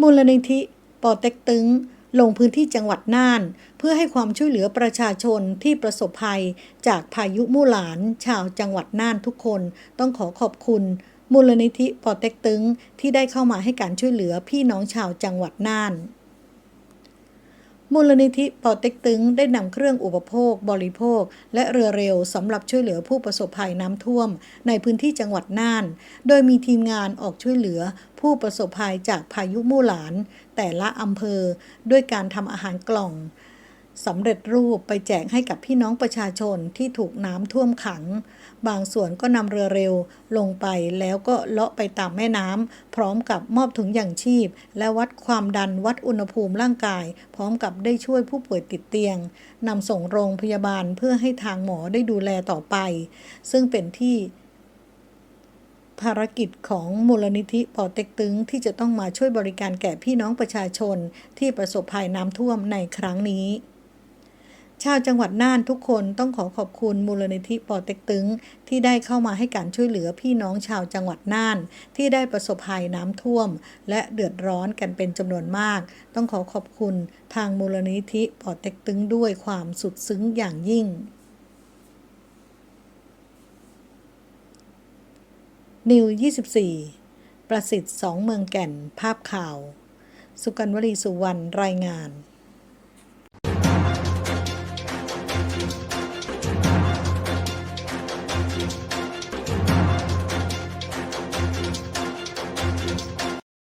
มูลนิธิปอเต็กตึง ลงพื้นที่จังหวัดน่าน เพื่อให้ความช่วยเหลือประชาชนที่ประสบภัย จากพายุมู่หลาน ชาวจังหวัดน่านทุกคน ต้องขอขอบคุณ มูลนิธิปอเต็กตึง ที่ได้เข้ามาให้การช่วยเหลือพี่น้องชาวจังหวัดน่าน มูลนิธิปอเต็กตึงได้นำเครื่องอุปโภค บริโภค และเรือเร็วสำหรับช่วยเหลือผู้ประสบภัยน้ำท่วม ในพื้นที่จังหวัดน่าน โดยมีทีมงานออกช่วยเหลือ ผู้ประสบภัยจากพายุมู่หลาน แต่ละอำเภอ ด้วยการทำอาหารกล่อง สำเร็จรูปไปแจกให้กับพี่น้องประชาชนที่ถูกน้ำท่วมขัง บางส่วนก็นำเรือเร็วลงไปแล้วก็เลาะไปตามแม่น้ำพร้อมกับมอบถุงยางชีพ และวัดความดันวัดอุณหภูมิร่างกาย พร้อมกับได้ช่วยผู้ป่วยติดเตียงนำส่งโรงพยาบาลเพื่อให้ทางหมอได้ดูแลต่อไป ซึ่งเป็นที่ภารกิจของมูลนิธิปอเต็กตึงที่จะต้องมาช่วยบริการแก่พี่น้องประชาชนที่ประสบภัยน้ำท่วมในครั้งนี้ ชาวจังหวัดน่านทุกคนต้องขอขอบคุณมูลนิธิปอเต็กตึง ที่ได้เข้ามาให้การช่วยเหลือพี่น้องชาวจังหวัดน่าน ที่ได้ประสบภัยน้ำท่วม และเดือดร้อนกันเป็นจำนวนมาก ต้องขอขอบคุณทางมูลนิธิปอเต็กตึงด้วยความสุดซึ้งอย่างยิ่ง นิว 24 ประสิทธิ์สองเมืองแก่นภาพข่าว สุกันวลีสุวรรณรายงาน